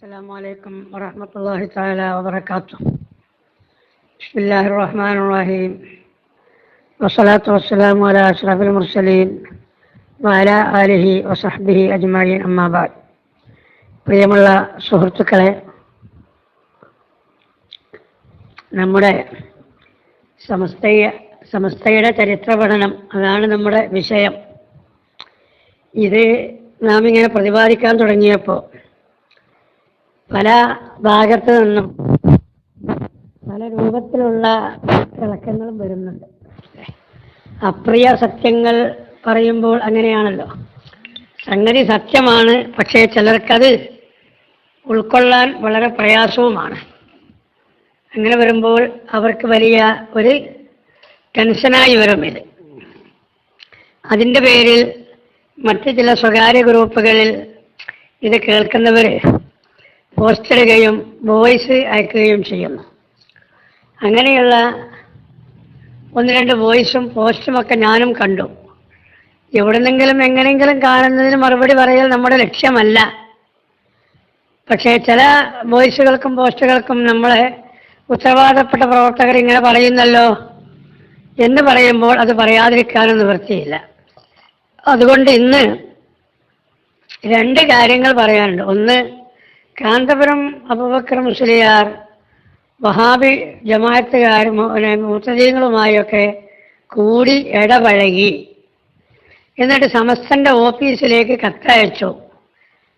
السلام عليكم ورحمة الله تعالى وبركاته بسم الله الرحمن الرحيم والصلاة والسلام على أشرف المرسلين وعلى آله وصحبه أجمعين أما بعد പ്രിയമുള്ള സുഹൃത്തുക്കളെ നമ്മുടെ സമസ്തയ സമസ്തയുടെ ചരിത്ര പഠനം അതാണ് നമ്മുടെ വിഷയം ഇത് നാം ഇങ്ങനെ പ്രതിപാദിക്കാൻ തുടങ്ങിയപ്പോൾ പല ഭാഗത്തു നിന്നും പല രൂപത്തിലുള്ള തിളക്കങ്ങളും വരുന്നുണ്ട്. അപ്രിയ സത്യങ്ങൾ പറയുമ്പോൾ അങ്ങനെയാണല്ലോ. സംഗതി സത്യമാണ് പക്ഷേ ചിലർക്കത് ഉൾക്കൊള്ളാൻ വളരെ പ്രയാസവുമാണ്. അങ്ങനെ വരുമ്പോൾ അവർക്ക് വലിയ ഒരു ടെൻഷനായി വരും ഇത്. അതിന്റെ പേരിൽ മറ്റ് ചില സ്വകാര്യ ഗ്രൂപ്പുകളിൽ ഇത് കേൾക്കുന്നവർ പോസ്റ്റ് ഇടുകയും വോയിസ് അയക്കുകയും ചെയ്യുന്നു. അങ്ങനെയുള്ള ഒന്ന് രണ്ട് വോയിസും പോസ്റ്റും ഒക്കെ ഞാനും കണ്ടു. എവിടെന്നെങ്കിലും എങ്ങനെയെങ്കിലും കാണുന്നതിന് മറുപടി പറയൽ നമ്മുടെ ലക്ഷ്യമല്ല. പക്ഷേ ചില വോയിസുകൾക്കും പോസ്റ്റുകൾക്കും നമ്മളെ ഉത്തരവാദപ്പെട്ട പ്രവർത്തകർ ഇങ്ങനെ പറയുന്നല്ലോ എന്ന് പറയുമ്പോൾ അത് പറയാതിരിക്കാനും നിവൃത്തിയില്ല. അതുകൊണ്ട് ഇന്ന് രണ്ട് കാര്യങ്ങൾ പറയാനുണ്ട്. ഒന്ന് കാന്തപുരം അബുബക്രം മുസ്ലിയാർ വഹാബി ജമാഅത്തുകാരും മുത്തജീങ്ങളുമായൊക്കെ കൂടി ഇടപഴകി. എന്നിട്ട് സമസ്തന്റെ ഓഫീസിലേക്ക് കത്തയച്ചു.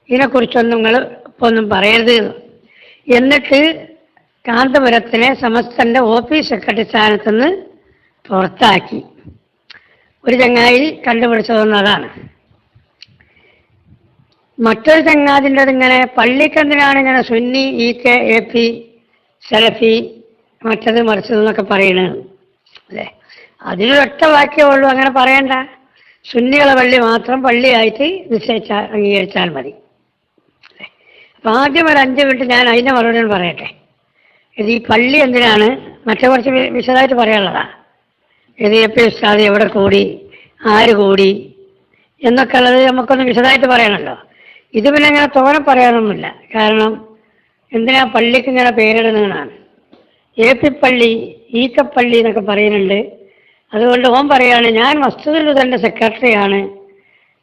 ഇതിനെക്കുറിച്ചൊന്നും നിങ്ങൾ ഇപ്പോൾ ഒന്നും പറയരുത്. എന്നിട്ട് കാന്തപുരത്തിലെ സമസ്തന്റെ ഓഫീസ് സെക്രട്ടറി സ്ഥാനത്ത് നിന്ന് പുറത്താക്കി. ഒരു ചങ്ങായി കണ്ടുപിടിച്ചതൊന്നും അതാണ് മറ്റൊരു ചങ്ങാതിന്റെ ഇങ്ങനെ പള്ളിക്കെന്തിനാണ് ഇങ്ങനെ Sunni E K A P Salafi മറ്റത് മറിച്ചത് എന്നൊക്കെ പറയണത്. അല്ലേ? അതിലൊരൊറ്റ വാക്യേ ഉള്ളൂ അങ്ങനെ പറയണ്ട. സുന്നികളെ പള്ളി മാത്രം പള്ളിയായിട്ട് നിശ്ചയിച്ചാൽ അംഗീകരിച്ചാൽ മതി. അപ്പം ആദ്യം ഒരു അഞ്ച് മിനിറ്റ് ഞാൻ അതിന്റെ മറുപടി പറയട്ടെ. ഇത് ഈ പള്ളി എന്തിനാണ്? മറ്റേ കുറച്ച് വിശദമായിട്ട് പറയാനുള്ളതാ. ഇത് എ പി ഉസ്താദ് എവിടെ കൂടി? ആര് കൂടി? എന്നൊക്കെ ഉള്ളത് നമുക്കൊന്ന് വിശദമായിട്ട് പറയണമല്ലോ ഇത് പിന്നെ ഇങ്ങനെ തോനെ പറയാനൊന്നുമില്ല. കാരണം എന്തിനാ പള്ളിക്ക് ഇങ്ങനെ പേരിടുന്നതാണ്? പി പള്ളി ഈക്കപ്പള്ളി എന്നൊക്കെ പറയുന്നുണ്ട്. അതുകൊണ്ട് ഓൻ പറയാണ് ഞാൻ വസ്തുതന്റെ സെക്രട്ടറിയാണ്.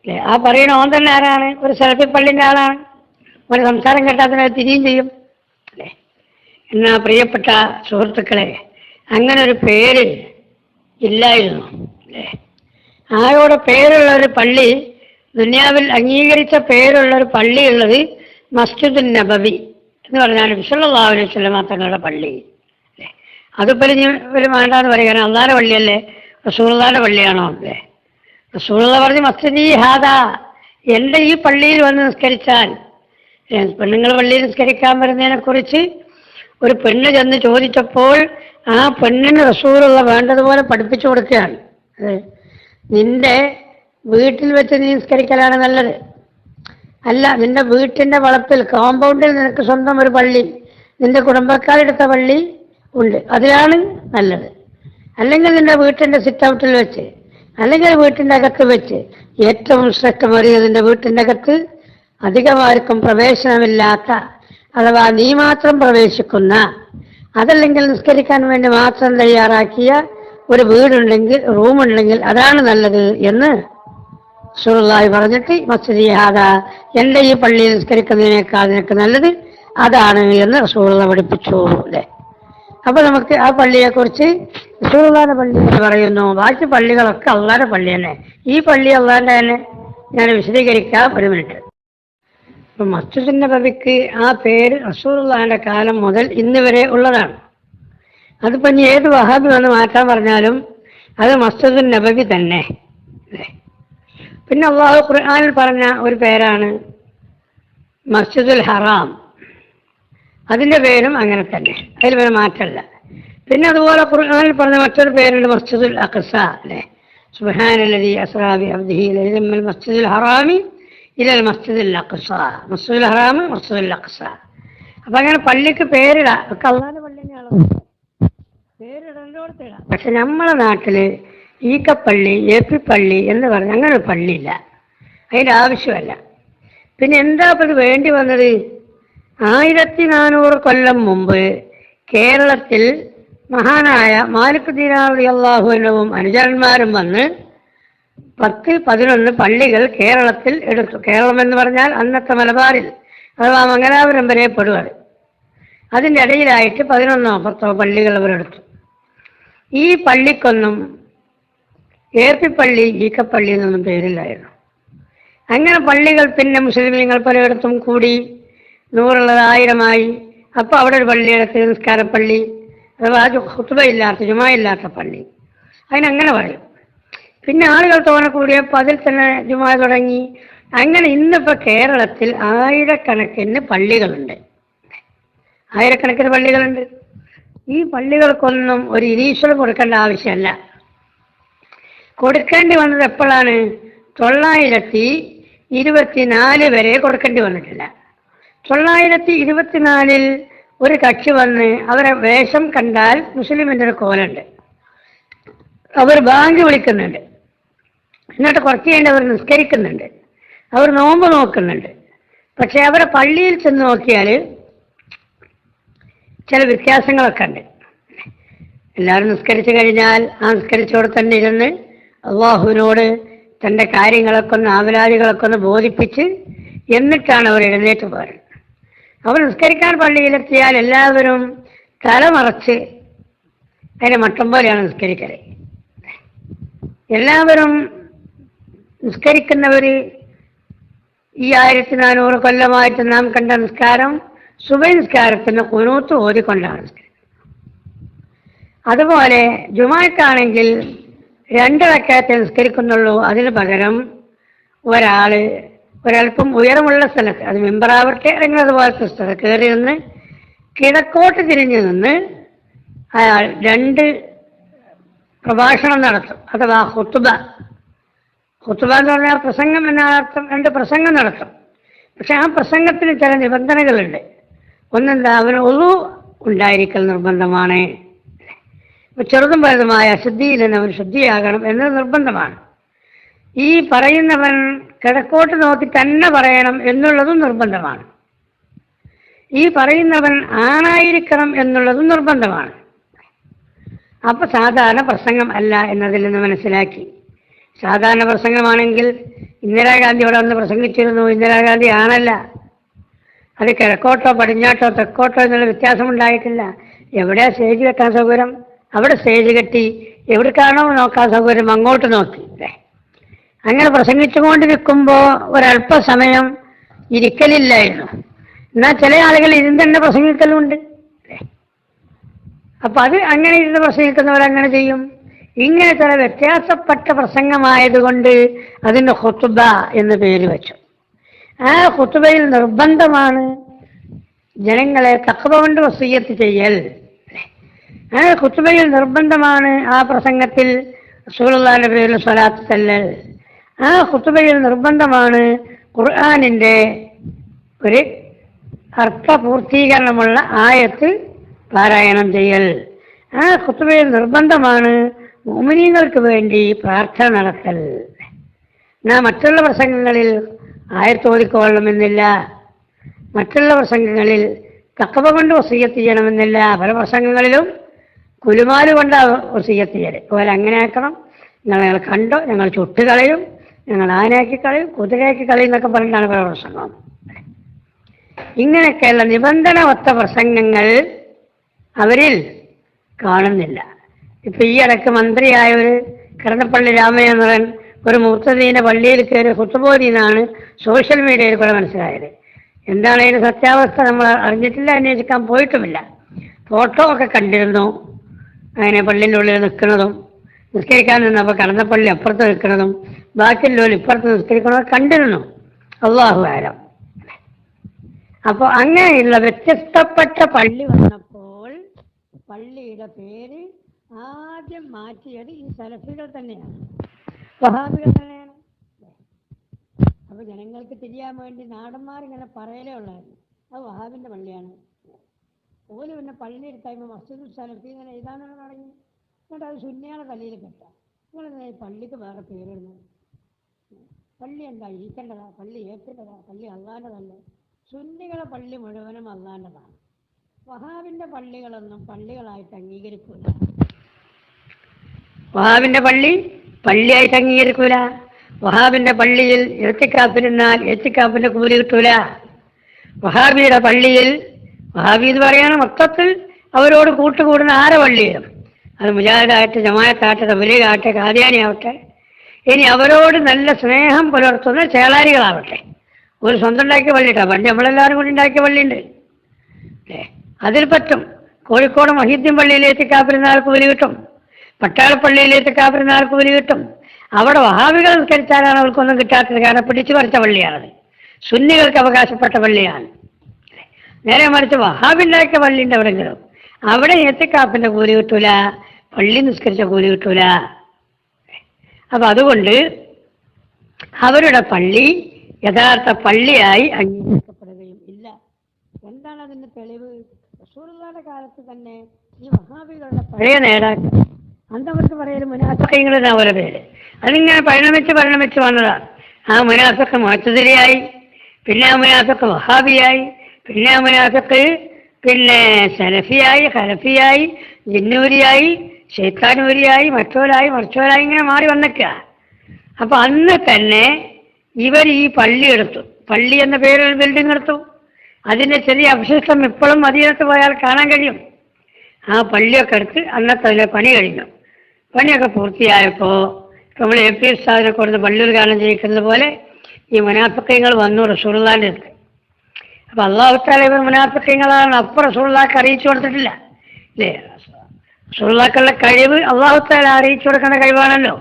അല്ലേ? ആ പറയുന്ന ഓൻ തന്നെ ആരാണ്? ഒരു സെൽഫി പള്ളിന്റെ ആളാണ്. ഒരു സംസാരം കേട്ടാൽ തന്നെ തിരിയും ചെയ്യും. അല്ലേ? എന്നാ പ്രിയപ്പെട്ട സുഹൃത്തുക്കളെ അങ്ങനെ ഒരു പേര് ഇല്ലായിരുന്നു. അല്ലേ? ആരോടെ പേരുള്ള ഒരു പള്ളി ദുനിയാവിൽ അംഗീകരിച്ച പേരുള്ള ഒരു പള്ളി ഉള്ളത് മസ്ജിദുൻ നബവി എന്ന് പറഞ്ഞാൽ വിശ്വല്ലാഹു അലൈഹി വസല്ലമ തങ്ങളുടെ പള്ളി. അതിപ്പോൾ ഇനി ഒരു വേണ്ടാന്ന് പറയുക അള്ളാരുടെ പള്ളിയല്ലേ? റസൂള്ളാന്റെ പള്ളിയാണോ? അല്ലേ? റസൂള്ള പറഞ്ഞ് മസ്ജിദി ഹാദാ. എന്റെ ഈ പള്ളിയിൽ വന്ന് നിസ്കരിച്ചാൽ പെണ്ണുങ്ങൾ പള്ളിയിൽ നിസ്കരിക്കാൻ വരുന്നതിനെ കുറിച്ച് ഒരു പെണ്ണ് ചെന്ന് ചോദിച്ചപ്പോൾ ആ പെണ്ണിന് റസൂലുള്ള വേണ്ടതുപോലെ പഠിപ്പിച്ചു കൊടുക്കുകയാണ്. നിന്റെ വീട്ടിൽ വെച്ച് നീ നിസ്കരിക്കലാണ് നല്ലത്. അല്ല നിന്റെ വീട്ടിന്റെ വളപ്പിൽ കോമ്പൗണ്ടിൽ നിനക്ക് സ്വന്തം ഒരു പള്ളി നിന്റെ കുടുംബക്കാരെടുത്ത പള്ളി ഉണ്ട്. അതിലാണ് നല്ലത്. അല്ലെങ്കിൽ നിന്റെ വീട്ടിന്റെ സിറ്റ് ഔട്ടിൽ വെച്ച് അല്ലെങ്കിൽ വീട്ടിന്റെ അകത്ത് വെച്ച് ഏറ്റവും ശ്രേഷ്ഠമേറിയ നിന്റെ വീട്ടിന്റെ അകത്ത് അധികമാർക്കും പ്രവേശനമില്ലാത്ത അഥവാ നീ മാത്രം പ്രവേശിക്കുന്ന അതല്ലെങ്കിൽ നിസ്കരിക്കാൻ വേണ്ടി മാത്രം തയ്യാറാക്കിയ ഒരു വീടുണ്ടെങ്കിൽ റൂമുണ്ടെങ്കിൽ അതാണ് നല്ലത് എന്ന് സുറുള്ളായി പറഞ്ഞിട്ട് മസ്ജിദ് ഹാദ എന്റെ ഈ പള്ളിയിൽ നിസ്കരിക്കുന്നതിനേക്കാൾ നിനക്ക് നല്ലത് അതാണ് എന്ന് റസൂള്ള പഠിപ്പിച്ചു അല്ലേ? അപ്പൊ നമുക്ക് ആ പള്ളിയെക്കുറിച്ച് റസൂള്ളാന്റെ പള്ളി എന്ന് പറയുന്നു. ബാക്കി പള്ളികളൊക്കെ അള്ളാന്റെ പള്ളി തന്നെ. ഈ പള്ളി അള്ളാന്റെ തന്നെ. ഞാൻ വിശദീകരിക്കാം. ഒരു മിനിറ്റ്. ഇപ്പൊ മസ്ജിദിന്റെ പവിക്ക് ആ പേര് റസൂള്ളാന്റെ കാലം മുതൽ ഇന്ന് വരെ ഉള്ളതാണ്. അതിപ്പോ ഇനി ഏത് വഹാബി വന്ന് മാറ്റാൻ പറഞ്ഞാലും അത് മസ്ജിദുൻ നബവി തന്നെ. അല്ലേ? പിന്നെ അള്ളാഹു ഖുർആാനിൽ പറഞ്ഞ ഒരു പേരാണ് മസ്ജിദുൽ ഹറാം. അതിന്റെ പേരും അങ്ങനെ തന്നെ. അതിൽ വേറെ മാറ്റമല്ല. പിന്നെ അതുപോലെ ഖുർആാനിൽ പറഞ്ഞ മറ്റൊരു പേരുണ്ട് മസ്ജിദുൽ അഖസ അല്ലേ? സുബാനലി അസ്രാബി അബ്ദിഹി ലൈലൻ മസ്ജിദുൽ ഹറാമി ഇലൽ മസ്ജിദുൽ അഖസ മസ്ജിദുൽ ഹറാം മസ്ജിദുൽ അഖസ അപ്പം അങ്ങനെ പള്ളിക്ക് പേരിടാം. അള്ളാന്റെ പള്ളി തന്നെയാണ് പേരിടേണ്ടോടത്ത് ഇടാം. പക്ഷെ നമ്മളെ നാട്ടിൽ ഈക്കപ്പള്ളി എ പി പള്ളി എന്ന് പറഞ്ഞ അങ്ങനെ പള്ളിയില്ല. അതിന്റെ ആവശ്യമല്ല. പിന്നെ എന്താ അപ്പോൾ ഇത് വേണ്ടി വന്നത്? ആയിരത്തി നാനൂറ് കൊല്ലം മുമ്പ് കേരളത്തിൽ മഹാനായ മാലിക് അള്ളാഹുവിനവും അനുചരന്മാരും വന്ന് പത്ത് പതിനൊന്ന് പള്ളികൾ കേരളത്തിൽ എടുത്തു. കേരളം എന്ന് പറഞ്ഞാൽ അന്നത്തെ മലബാറിൽ അഥവാ മംഗലാപുരം വരെ പെടുവാണ് അതിന്റെ ഇടയിലായിട്ട് പതിനൊന്നോ പത്തോ പള്ളികൾ അവരെടുത്തു ഈ പള്ളിക്കൊന്നും ഏർപ്പിപ്പള്ളി ഈക്കപ്പള്ളി എന്നൊന്നും പേരില്ലായിരുന്നു അങ്ങനെ പള്ളികൾ പിന്നെ മുസ്ലിമീങ്ങൾ പലയിടത്തും കൂടി നൂറുള്ളത് ആയിരമായി. അപ്പോൾ അവിടെ ഒരു പള്ളിയുടെ പള്ളിയെടുത്ത് നിസ്കാരപ്പള്ളി അഥവാ ഹുത്തുബയില്ലാത്ത ജുമായില്ലാത്ത പള്ളി. അതിനങ്ങനെ പറയും. പിന്നെ ആളുകൾ തോനെ കൂടിയപ്പോൾ അതിൽ തന്നെ ജുമാ തുടങ്ങി. അങ്ങനെ ഇന്നിപ്പോൾ കേരളത്തിൽ ആയിരക്കണക്കിന് പള്ളികളുണ്ട്. ആയിരക്കണക്കിന് പള്ളികളുണ്ട്. ഈ പള്ളികൾക്കൊന്നും ഒരു ഇരീശ്വരം കൊടുക്കേണ്ട ആവശ്യമല്ല. കൊടുക്കേണ്ടി വന്നത് എപ്പോഴാണ്? തൊള്ളായിരത്തി ഇരുപത്തിനാല് വരെ കൊടുക്കേണ്ടി വന്നിട്ടില്ല. തൊള്ളായിരത്തി ഇരുപത്തിനാലിൽ ഒരു കക്ഷി വന്ന് അവരെ വേഷം കണ്ടാൽ മുസ്ലിമിന്റെ ഒരു കോലുണ്ട്. അവർ ബാങ്ക് വിളിക്കുന്നുണ്ട്. എന്നിട്ട് കുറച്ച് കഴിഞ്ഞ് അവർ നിസ്കരിക്കുന്നുണ്ട്. അവർ നോമ്പ് നോക്കുന്നുണ്ട്. പക്ഷെ അവരെ പള്ളിയിൽ ചെന്ന് നോക്കിയാൽ ചില വ്യത്യാസങ്ങളൊക്കെ ഉണ്ട്. എല്ലാവരും നിസ്കരിച്ചു കഴിഞ്ഞാൽ ആ നിസ്കരിച്ചോടെ തന്നെ ഇരുന്ന് അള്ളാഹുവിനോട് തന്റെ കാര്യങ്ങളൊക്കെ ഒന്ന് ആവലാദികളൊക്കെ ഒന്ന് ബോധിപ്പിച്ച് എന്നിട്ടാണ് അവർ എഴുന്നേറ്റ് പോരുന്നത് അവർ നിസ്കരിക്കാൻ പള്ളിയിലെത്തിയാൽ എല്ലാവരും തലമറച്ച് അതിനെ മട്ടം പോലെയാണ് നിസ്കരിക്കൽ. എല്ലാവരും നിസ്കരിക്കുന്നവർ ഈ ആയിരത്തി നാനൂറ് കൊല്ലമായിട്ട് നാം കണ്ട നിസ്കാരം സുബൈ നിസ്കാരത്തിന് കുനൂത്ത് ഓതിക്കൊണ്ടാണ് നിസ്കരിക്കുന്നത്. അതുപോലെ ജുമാക്കാണെങ്കിൽ രണ്ട് റക്കാത്തെ നിസ്കരിക്കുന്നുള്ളൂ. അതിന് പകരം ഒരാൾ ഒരല്പം ഉയരമുള്ള സ്ഥലത്ത് അത് മെമ്പറാവട്ടെ അല്ലെങ്കിൽ അതുപോലത്തെ സ്ഥലത്ത് കയറി നിന്ന് കിഴക്കോട്ട് തിരിഞ്ഞു നിന്ന് അയാൾ രണ്ട് പ്രഭാഷണം നടത്തും. അഥവാ ഹുത്തുബ ഹുത്തുബ എന്ന് പറഞ്ഞാൽ പ്രസംഗം എന്ന അർത്ഥം രണ്ട് പ്രസംഗം നടത്തും. പക്ഷെ ആ പ്രസംഗത്തിന് ചില നിബന്ധനകളുണ്ട്. ഒന്നെന്താ? അവന് ഒതു ഉണ്ടായിരിക്കൽ നിർബന്ധമാണ്. ചെറുതും വലുതുമായ അശുദ്ധിയിൽ അവൻ ശുദ്ധിയാകണം എന്നത് നിർബന്ധമാണ്. ഈ പറയുന്നവൻ കിഴക്കോട്ട് നോക്കി തന്നെ പറയണം എന്നുള്ളതും നിർബന്ധമാണ്. ഈ പറയുന്നവൻ ആണായിരിക്കണം എന്നുള്ളതും നിർബന്ധമാണ്. അപ്പൊ സാധാരണ പ്രസംഗം അല്ല എന്നതിൽ നിന്ന് മനസ്സിലാക്കി. സാധാരണ പ്രസംഗമാണെങ്കിൽ ഇന്ദിരാഗാന്ധി ഇവിടെ വന്ന് പ്രസംഗിച്ചിരുന്നു ഇന്ദിരാഗാന്ധി ആണല്ല. അത് കിഴക്കോട്ടോ പടിഞ്ഞാട്ടോ തെക്കോട്ടോ എന്നുള്ള വ്യത്യാസമുണ്ടായിട്ടില്ല എവിടെയാ സ്റ്റേജ് വെക്കാൻ സൗകര്യം? അവിടെ സ്റ്റേജ് കെട്ടി എവിടേക്കാണോ നോക്കാൻ സൗകര്യം അങ്ങോട്ട് നോക്കി. അങ്ങനെ പ്രസംഗിച്ചുകൊണ്ടിരിക്കുമ്പോൾ ഒരല്പസമയം ഇരിക്കലില്ലായിരുന്നു. എന്നാൽ ചില ആളുകൾ ഇരുന്ന് തന്നെ പ്രസംഗിക്കലുമുണ്ട്. അപ്പൊ അത് അങ്ങനെ ഇരുന്ന് പ്രസംഗിക്കുന്നവരങ്ങനെ ചെയ്യും. ഇങ്ങനെ ചില വ്യത്യാസപ്പെട്ട പ്രസംഗമായതുകൊണ്ട് അതിന് ഹുത്തുബ എന്ന് പേര് വെച്ചു. ആ ഹുത്തുബയിൽ നിർബന്ധമാണ് ജനങ്ങളെ തക്കവ കൊണ്ട് വസീയത്ത് ചെയ്യൽ. ആ കുത്തുബയിൽ നിർബന്ധമാണ് ആ പ്രസംഗത്തിൽ റസൂലുള്ളാഹിന്റെ പേരിൽ സ്വലാത്ത് തല്ലൽ. ആ കുത്തുബയിൽ നിർബന്ധമാണ് ഖുർആാനിന്റെ ഒരു അർത്ഥപൂർത്തീകരണമുള്ള ആയത്ത് പാരായണം ചെയ്യൽ. ആ കുത്തുബയിൽ നിർബന്ധമാണ് മോമിനീങ്ങൾക്ക് വേണ്ടി പ്രാർത്ഥന നടത്തൽ. നാം മറ്റുള്ള പ്രസംഗങ്ങളിൽ ആയത്തോതിക്കൊള്ളണമെന്നില്ല മറ്റുള്ള പ്രസംഗങ്ങളിൽ തക്കവ കൊണ്ട് വസീയത്ത് ചെയ്യണമെന്നില്ല. പല പ്രസംഗങ്ങളിലും കുലുമാൽ കൊണ്ട് വസീയത്ത് പോലെ അങ്ങനെ ആക്കണം. ഞങ്ങൾ ഞങ്ങൾ കണ്ടോ? ഞങ്ങൾ ചുട്ട് കളയും. ഞങ്ങൾ ആനയാക്കി കളയും. കുതിരയാക്കി കളയും എന്നൊക്കെ പറഞ്ഞിട്ടാണ് പല പ്രസംഗം ഇങ്ങനെയൊക്കെയുള്ള നിബന്ധന ഒത്ത പ്രസംഗങ്ങൾ അവരിൽ കാണുന്നില്ല. ഇപ്പൊ ഈ ഇടയ്ക്ക് മന്ത്രിയായ ഒരു കടന്നപ്പള്ളി രാമചന്ദ്രൻ ഒരു മുർത്തദീന്റെ പള്ളിയിൽ കയറി കുത്തുപോരി എന്നാണ് സോഷ്യൽ മീഡിയയിൽ കൂടെ മനസ്സിലായത്. എന്താണ് അതിന്റെ സത്യാവസ്ഥ നമ്മൾ അറിഞ്ഞിട്ടില്ല അന്വേഷിക്കാൻ പോയിട്ടുമില്ല. ഫോട്ടോ ഒക്കെ കണ്ടിരുന്നു. അങ്ങനെ പള്ളിന്റെ ഉള്ളിൽ നിൽക്കുന്നതും നിസ്കരിക്കാൻ നിന്നപ്പോൾ കടന്ന പള്ളി അപ്പുറത്ത് നിൽക്കുന്നതും ബാക്കിയുള്ളവർ ഇപ്പുറത്ത് നിസ്കരിക്കണോ കണ്ടിരുന്നു. അള്ളാഹു ആരം അപ്പോൾ അങ്ങനെയുള്ള വ്യത്യസ്തപ്പെട്ട പള്ളി വന്നപ്പോൾ പള്ളിയുടെ പേര് ആദ്യം മാറ്റിയത് ഈ സലഫികൾ തന്നെയാണ്. വഹാബികൾ തന്നെയാണ്. അപ്പൊ ജനങ്ങൾക്ക് തിരിയാൻ വേണ്ടി നാടന്മാർ ഇങ്ങനെ പറയലേ ഉള്ളായിരുന്നു. അത് വഹാബിന്റെ പള്ളിയാണ്. ഓൽ പിന്നെ പള്ളി എടുത്തായ്മ മസ്ജിദ് സ്ഥലത്ത് ഇങ്ങനെ എഴുതാനുള്ള തുടങ്ങി. എന്നിട്ട് അത് ശൂന്യാണ് തലയിൽ കെട്ടാം. നിങ്ങൾ ഈ പള്ളിക്ക് വേറെ പേരിടുന്നത്. പള്ളി എന്താ ഇരിക്കേണ്ടതാ? പള്ളി ഏൽക്കേണ്ടതാ പള്ളി അള്ളാന്റെതല്ലേ സുന്നികളെ പള്ളി മുഴുവനും അള്ളാന്റെതാണ് വഹാബിന്റെ പള്ളികളൊന്നും പള്ളികളായിട്ട് അംഗീകരിക്കൂല. വഹാബിന്റെ പള്ളി പള്ളിയായിട്ട് അംഗീകരിക്കൂല. വഹാബിന്റെ പള്ളിയിൽ എത്തിക്കാപ്പിരുന്നാൽ എത്തിക്കാപ്പിന്റെ കൂലി കിട്ടൂല. വഹാബിയുടെ പള്ളിയിൽ വഹാബി എന്ന് പറയാണ് മൊത്തത്തിൽ അവരോട് കൂട്ടുകൂടുന്ന ആരെ പള്ളിയിലും? അത് മുജാഹിദായിട്ട് ജമായത്താകട്ടെ തബലീഗാകട്ടെ കാദ്യാനിയാവട്ടെ ഇനി അവരോട് നല്ല സ്നേഹം പുലർത്തുന്ന ചേളാരികളാവട്ടെ. ഒരു സ്വന്തം ഉണ്ടാക്കിയ പള്ളിയിട്ടാ. പണ്ട് നമ്മളെല്ലാവരും കൂടി ഉണ്ടാക്കിയ പള്ളിയുണ്ട്. അല്ലേ അതിൽ പറ്റും. കോഴിക്കോട് മഹീദ്യം പള്ളിയിലേക്ക് കാപ്പിരുന്നാൾക്ക് വലി കിട്ടും. പട്ടാളപ്പള്ളിയിലേക്ക് കാപ്പിരുന്നാൾക്ക് വലി കിട്ടും. അവിടെ വഹാബികൾ നിസ്കരിച്ചാലാണ് അവർക്കൊന്നും കിട്ടാത്തത്. കാരണം പിടിച്ചു പറിച്ച പള്ളിയാണത്. സുന്നികൾക്ക് അവകാശപ്പെട്ട പള്ളിയാണ്. നേരെ മറിച്ച് വഹാബിണ്ടാക്കിയ പള്ളിയുണ്ട് എവിടെങ്കിലും അവിടെ എത്തിക്കാപ്പിന്റെ കൂലി കിട്ടൂല പള്ളി നിസ്കരിച്ച കൂലി കിട്ടൂല. അപ്പൊ അതുകൊണ്ട് അവരുടെ പള്ളി യഥാർത്ഥ പള്ളിയായി അംഗീകരിക്കപ്പെടുകയും ഇല്ല. എന്താണ് അതിന്റെ തെളിവ്? റസൂലുള്ളാഹിയുടെ കാലത്ത് തന്നെ ഈ വഹാബികളുടെ പഴയ നേതാക്കൾ അന്തവർക്ക് പറയൽ മുനാഫിക്കങ്ങൾ എന്നാ പോലെ പേര്. അതിങ്ങനെ പരിണമിച്ച് പരിണമിച്ച് വന്നതാണ് ആ മുനാഫിക്ക് മുഹത്തതിരിയായി പിന്നെ ആ മുനാഫിക്ക് വഹാബിയായി. പിന്നെ മുനാഫിക്ക് പിന്നെ സലഫിയായി ഹലഫിയായി ജിന്നൂരിയായി ഷെയ്ത്താനൂരിയായി മറ്റോരായി മറിച്ചോരായി ഇങ്ങനെ മാറി വന്നേക്ക. അപ്പൊ അന്ന് തന്നെ ഇവർ ഈ പള്ളി എടുത്തു. പള്ളി എന്ന പേരിൽ ബിൽഡിംഗ് എടുത്തു. അതിന്റെ ചെറിയ അവശിഷ്ടം ഇപ്പോഴും മദീനത്ത് പോയാൽ കാണാൻ കഴിയും. ആ പള്ളിയൊക്കെ എടുത്ത് അന്നത്തെ അതിലെ പണി കഴിഞ്ഞു. പണിയൊക്കെ പൂർത്തിയായപ്പോൾ നമ്മൾ എ പി എസ് സാറിനെ കൊടുത്ത് പള്ളി കാലം ചെയ്യിക്കുന്നത് പോലെ ഈ മുനാഫിക്കങ്ങൾ വന്നു റസൂർദാന്റെ അടുത്ത്. അപ്പൊ അള്ളാഹുത്താല മുനാഫിക്കങ്ങളാണ്. അപ്പുറം റസൂള്ളാക്ക് അറിയിച്ചു കൊടുത്തിട്ടില്ല. അല്ലേ റസൂള്ളാക്കുള്ള കഴിവ് അള്ളാഹുത്താല അറിയിച്ചു കൊടുക്കേണ്ട കഴിവാണല്ലോ.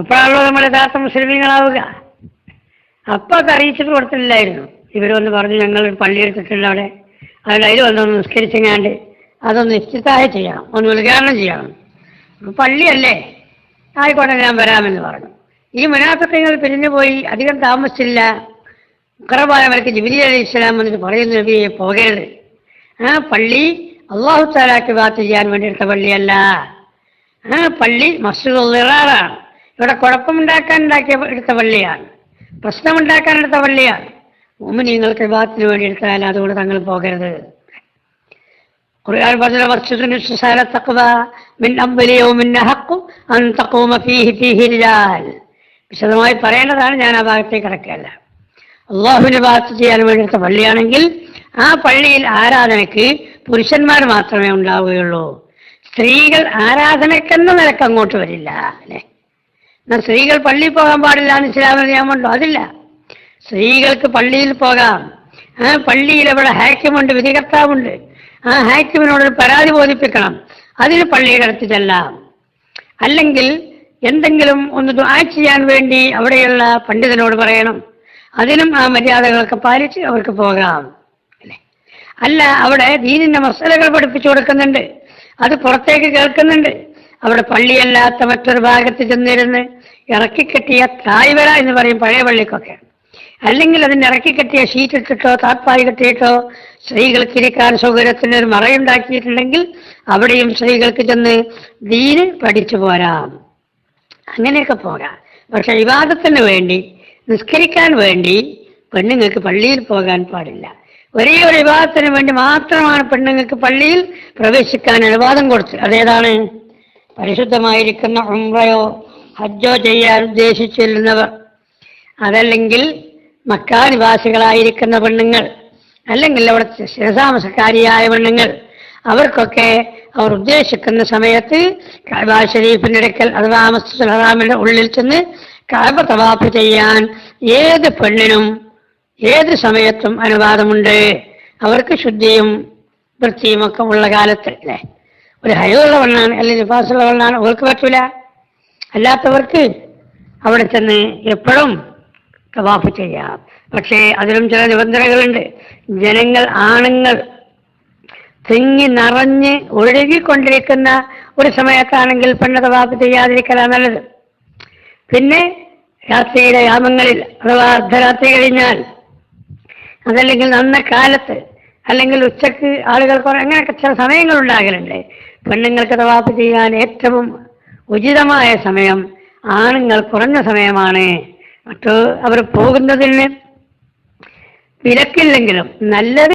അപ്പോഴാണല്ലോ നമ്മൾ യഥാർത്ഥ മുസ്ലിമീങ്ങളാവുക. അപ്പ അത് അറിയിച്ചിട്ട് കൊടുത്തിട്ടില്ലായിരുന്നു ഇവരൊന്ന് പറഞ്ഞു ഞങ്ങൾ ഒരു പള്ളി എടുത്തിട്ടുണ്ട് അവിടെ. അതുകൊണ്ട് അതിൽ വന്നൊന്ന് നിസ്കരിച്ചെങ്ങാണ്ട് അതൊന്ന് നിശ്ചിതായ ചെയ്യണം. ഒന്ന് ഉദ്ഘാടനം ചെയ്യണം. പള്ളിയല്ലേ? ആയിക്കോട്ടെ ഞാൻ വരാമെന്ന് പറഞ്ഞു. ഈ മുനാഫിക്കങ്ങൾ പിരിഞ്ഞു പോയി അധികം താമസിച്ചില്ല. മുഖറബായവർക്ക് ജിബിലി അലി ഇസ്ലാം എന്നിട്ട് പറയുന്ന നബിയെ പോകരുത്. ആ പള്ളി അള്ളാഹു താലാക്ക് ബാത്ത് ചെയ്യാൻ വേണ്ടി എടുത്ത പള്ളിയല്ല. ആ പള്ളി മസ്ജിദ് ഉള്ളാറാണ് ഇവിടെ കുഴപ്പമുണ്ടാക്കാൻ ഉണ്ടാക്കിയ എടുത്ത പള്ളിയാണ്. പ്രശ്നമുണ്ടാക്കാൻ എടുത്ത പള്ളിയാണ്. മോമിനിങ്ങൾക്ക് വിവാഹത്തിന് വേണ്ടി എടുത്താൽ അതുകൊണ്ട് തങ്ങൾ പോകരുത്. ഖുർആൻ പറഞ്ഞ മസ്ജിദിന് സുസാര തക്വ മിൻ അംബലി മിൻ ഹക്കും അൻ തഖൂമ ഫീഹി ഫീഹി റിജാൽ വിശദമായി പറയേണ്ടതാണ് ഞാൻ ആ ഭാഗത്തേക്ക് കിടക്കുകയല്ല. അള്ളാഹുവിന് ഭാഗത്ത് ചെയ്യാൻ വേണ്ടിയിട്ട് പള്ളിയാണെങ്കിൽ ആ പള്ളിയിൽ ആരാധനയ്ക്ക് പുരുഷന്മാർ മാത്രമേ ഉണ്ടാവുകയുള്ളൂ. സ്ത്രീകൾ ആരാധനയ്ക്കെന്ന നിലയ്ക്ക് അങ്ങോട്ട് വരില്ല. അല്ലേ? എന്നാൽ സ്ത്രീകൾ പള്ളിയിൽ പോകാൻ പാടില്ല എന്ന് ഇസ്ലാമിൽ നിയമമുണ്ടോ? അതില്ല. സ്ത്രീകൾക്ക് പള്ളിയിൽ പോകാം. ആ പള്ളിയിൽ അവിടെ ഹാക്കിമുണ്ട് വിധികർത്താവുണ്ട്. ആ ഹാക്കിമിനോട് പരാതി ബോധിപ്പിക്കണം. അതിന് പള്ളിയുടെ അടുത്ത് ചെല്ലാം. അല്ലെങ്കിൽ എന്തെങ്കിലും ഒന്ന് ദുആ ചെയ്യാൻ വേണ്ടി അവിടെയുള്ള പണ്ഡിതനോട് പറയണം. അതിനും ആ മര്യാദകളൊക്കെ പാലിച്ച് അവർക്ക് പോകാം. അല്ലേ? അല്ല അവിടെ ദീനിന്റെ മസലകൾ പഠിപ്പിച്ചു കൊടുക്കുന്നുണ്ട്. അത് പുറത്തേക്ക് കേൾക്കുന്നുണ്ട്. അവിടെ പള്ളിയല്ലാത്ത മറ്റൊരു ഭാഗത്ത് ചെന്നിരുന്ന് ഇറക്കിക്കെട്ടിയ തായ്വര എന്ന് പറയും പഴയ പള്ളിക്കൊക്കെ. അല്ലെങ്കിൽ അതിന് ഇറക്കിക്കെട്ടിയ ഷീറ്റ് ഇട്ടിട്ടോ താത്പായി കെട്ടിയിട്ടോ സ്ത്രീകൾക്ക് ഇരിക്കാൻ സൗകര്യത്തിന് ഒരു മറയുണ്ടാക്കിയിട്ടുണ്ടെങ്കിൽ അവിടെയും സ്ത്രീകൾക്ക് ചെന്ന് ദീന് പഠിച്ചു പോരാം. അങ്ങനെയൊക്കെ പോകാം. പക്ഷെ വിവാദത്തിന് വേണ്ടി നിസ്കരിക്കാൻ വേണ്ടി പെണ്ണുങ്ങൾക്ക് പള്ളിയിൽ പോകാൻ പാടില്ല. ഒരേ ഒരു വിവാഹത്തിന് വേണ്ടി മാത്രമാണ് പെണ്ണുങ്ങൾക്ക് പള്ളിയിൽ പ്രവേശിക്കാൻ അനുവാദം കൊടുത്തത് അതേതാണ് പരിശുദ്ധമായിരിക്കുന്ന ഉംറയോ ഹജ്ജോ ചെയ്യാൻ ഉദ്ദേശിച്ചിരുന്നവർ. അതല്ലെങ്കിൽ മക്കാ നിവാസികളായിരിക്കുന്ന പെണ്ണുങ്ങൾ അല്ലെങ്കിൽ അവിടെ സ്ഥിരതാമസക്കാരിയായ പെണ്ണുങ്ങൾ അവർക്കൊക്കെ അവർ ഉദ്ദേശിക്കുന്ന സമയത്ത് കാബ ഷരീഫിന്റെ അടുക്കൽ അഥവാ മസ്ജിദ് ഹറാമിന്റെ ഉള്ളിൽ ചെന്ന് കാബ തവാഫ് ചെയ്യാൻ ഏത് പെണ്ണിനും ഏത് സമയത്തും അനുവാദമുണ്ട്. അവർക്ക് ശുദ്ധിയും വൃത്തിയും ഒക്കെ ഉള്ള കാലത്ത് അല്ലേ? ഒരു ഹൈവുള്ള പെണ്ണാണ് അല്ലെങ്കിൽ നിഫാസുള്ള പെണ്ണാണ് അവർക്ക് പറ്റൂല. അല്ലാത്തവർക്ക് അവിടെ ചെന്ന് എപ്പോഴും തവാഫ് ചെയ്യാം. പക്ഷേ അതിലും ചില നിബന്ധനകളുണ്ട്. ജനങ്ങൾ ആണുങ്ങൾ തിങ്ങി നിറഞ്ഞ് ഒഴുകിക്കൊണ്ടിരിക്കുന്ന ഒരു സമയത്താണെങ്കിൽ പെണ്ണ് തവാഫ് ചെയ്യാതിരിക്കലാണ് നല്ലത്. പിന്നെ രാത്രിയിലെ യാമങ്ങളിൽ അഥവാ അർദ്ധരാത്രി കഴിഞ്ഞാൽ അതല്ലെങ്കിൽ നന്ന കാലത്ത് അല്ലെങ്കിൽ ഉച്ചയ്ക്ക് ആളുകൾ കുറെ അങ്ങനെയൊക്കെ ചില സമയങ്ങൾ ഉണ്ടാകലുണ്ട്. പെണ്ണുങ്ങൾക്ക് തവാപ്പ് ചെയ്യാൻ ഏറ്റവും ഉചിതമായ സമയം ആണുങ്ങൾ കുറഞ്ഞ സമയമാണ്. മറ്റു അവർ പോകുന്നതിന് വിലക്കില്ലെങ്കിലും നല്ലത്